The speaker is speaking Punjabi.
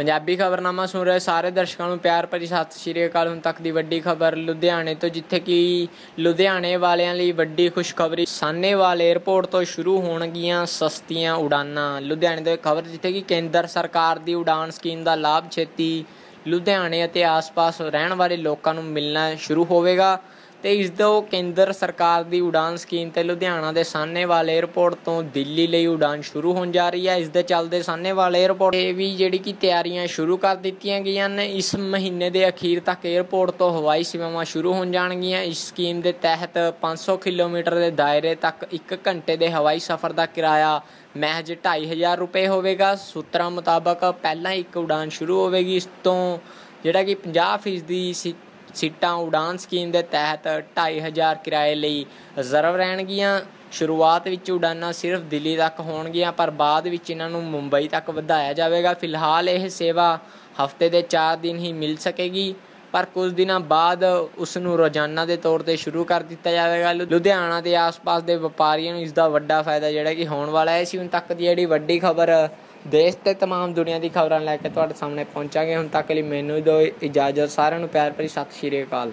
ਪੰਜਾਬੀ ਖਬਰਨਾਮਾ ਸੁਣ ਰਹੇ ਸਾਰੇ ਦਰਸ਼ਕਾਂ ਨੂੰ ਪਿਆਰ ਭਰੀ ਸਤਿ ਸ਼੍ਰੀ ਅਕਾਲ। ਹੁਣ ਤੱਕ ਦੀ ਵੱਡੀ ਖਬਰ ਲੁਧਿਆਣੇ ਤੋਂ, ਜਿੱਥੇ ਕਿ ਲੁਧਿਆਣੇ ਵਾਲਿਆਂ ਲਈ ਵੱਡੀ ਖੁਸ਼ਖਬਰੀ ਸਾਨੇਵਾਲ 에ਅਰਪੋਰਟ ਤੋਂ ਸ਼ੁਰੂ ਹੋਣਗੀਆਂ ਸਸਤੀਆਂ ਉਡਾਨਾਂ। ਲੁਧਿਆਣੇ ਤੋਂ ਖਬਰ, ਜਿੱਥੇ ਕਿ ਕੇਂਦਰ ਸਰਕਾਰ ਦੀ ਉਡਾਨ ਸਕੀਮ ਦਾ ਲਾਭ ਛੇਤੀ ਲੁਧਿਆਣੇ ਅਤੇ ਆਸ-ਪਾਸ ਰਹਿਣ ਵਾਲੇ ਲੋਕਾਂ ਨੂੰ ਮਿਲਣਾ ਸ਼ੁਰੂ ਹੋਵੇਗਾ। ਤੇ ਇਸ ਦੋ ਕੇਂਦਰ ਸਰਕਾਰ ਦੀ ਉਡਾਨ ਸਕੀਮ ਤੇ ਲੁਧਿਆਣਾ ਦੇ ਸਾਹਨੇਵਾਲ ਏਅਰਪੋਰਟ ਤੋਂ ਦਿੱਲੀ ਲਈ ਉਡਾਨ ਸ਼ੁਰੂ ਹੋਣ ਜਾ ਰਹੀ ਹੈ। ਇਸ ਦੇ ਚੱਲਦੇ ਸਾਹਨੇਵਾਲ ਏਅਰਪੋਰਟ ਤੇ ਵੀ ਜਿਹੜੀ ਕਿ ਤਿਆਰੀਆਂ ਸ਼ੁਰੂ ਕਰ ਦਿੱਤੀਆਂ ਗਈਆਂ ਨੇ। ਇਸ ਮਹੀਨੇ ਦੇ ਅਖੀਰ ਤੱਕ ਏਅਰਪੋਰਟ ਤੋਂ ਹਵਾਈ ਸੇਵਾਵਾਂ ਸ਼ੁਰੂ ਹੋਣ ਜਾਣਗੀਆਂ। ਇਸ ਸਕੀਮ ਦੇ ਤਹਿਤ 500 ਕਿਲੋਮੀਟਰ ਦੇ ਦਾਇਰੇ ਤੱਕ 1 ਘੰਟੇ ਦੇ ਹਵਾਈ ਸਫ਼ਰ ਦਾ ਕਿਰਾਇਆ ਮਹਿਜ 2500 ਰੁਪਏ ਹੋਵੇਗਾ। ਸੂਤਰਾਂ ਮੁਤਾਬਕ ਪਹਿਲਾਂ ਇੱਕ ਉਡਾਨ ਸ਼ੁਰੂ ਹੋਵੇਗੀ। ਇਸ ਤੋਂ ਜਿਹੜਾ ਕਿ 50% ਦੀ ਸੀਟਾਂ ਉਡਾਨ ਸਕੀਮ ਦੇ ਤਹਿਤ 2500 ਕਿਰਾਏ ਲਈ ਰਿਜ਼ਰਵ ਰਹਿਣਗੀਆਂ। ਸ਼ੁਰੂਆਤ ਵਿੱਚ ਉਡਾਨਾਂ ਸਿਰਫ ਦਿੱਲੀ ਤੱਕ ਹੋਣਗੀਆਂ, ਪਰ ਬਾਅਦ ਵਿੱਚ ਇਹਨਾਂ ਨੂੰ ਮੁੰਬਈ ਤੱਕ ਵਧਾਇਆ ਜਾਵੇਗਾ। ਫਿਲਹਾਲ ਇਹ ਸੇਵਾ ਹਫ਼ਤੇ ਦੇ 4 ਦਿਨ ਹੀ ਮਿਲ ਸਕੇਗੀ, ਪਰ ਕੁਝ ਦਿਨਾਂ ਬਾਅਦ ਉਸ ਨੂੰ ਰੋਜ਼ਾਨਾ ਦੇ ਤੌਰ ਤੇ ਸ਼ੁਰੂ ਕਰ ਦਿੱਤਾ ਜਾਵੇਗਾ। ਲੁਧਿਆਣਾ ਦੇ ਆਸ-ਪਾਸ ਦੇ ਵਪਾਰੀਆਂ ਨੂੰ ਇਸ ਦਾ ਵੱਡਾ ਫਾਇਦਾ ਜਿਹੜਾ ਕਿ ਹੋਣ ਵਾਲਾ ਹੈ। ਸੀ ਹੁਣ ਤੱਕ ਦੀ ਜਿਹੜੀ ਵੱਡੀ ਖਬਰ ਦੇਸ਼ ਤੇ तमाम ਦੁਨੀਆ ਦੀ ਖਬਰਾਂ ਲੈ ਕੇ ਤੁਹਾਡੇ ਸਾਹਮਣੇ ਪਹੁੰਚਾਂਗੇ ਹੁਣ ਤੱਕ ਲਈ ਮੈਨੂੰ ਦਿਓ ਇਜਾਜ਼ਤ ਸਾਰਿਆਂ ਨੂੰ ਪਿਆਰ ਭਰੀ ਸਤਿ ਸ਼੍ਰੀ ਅਕਾਲ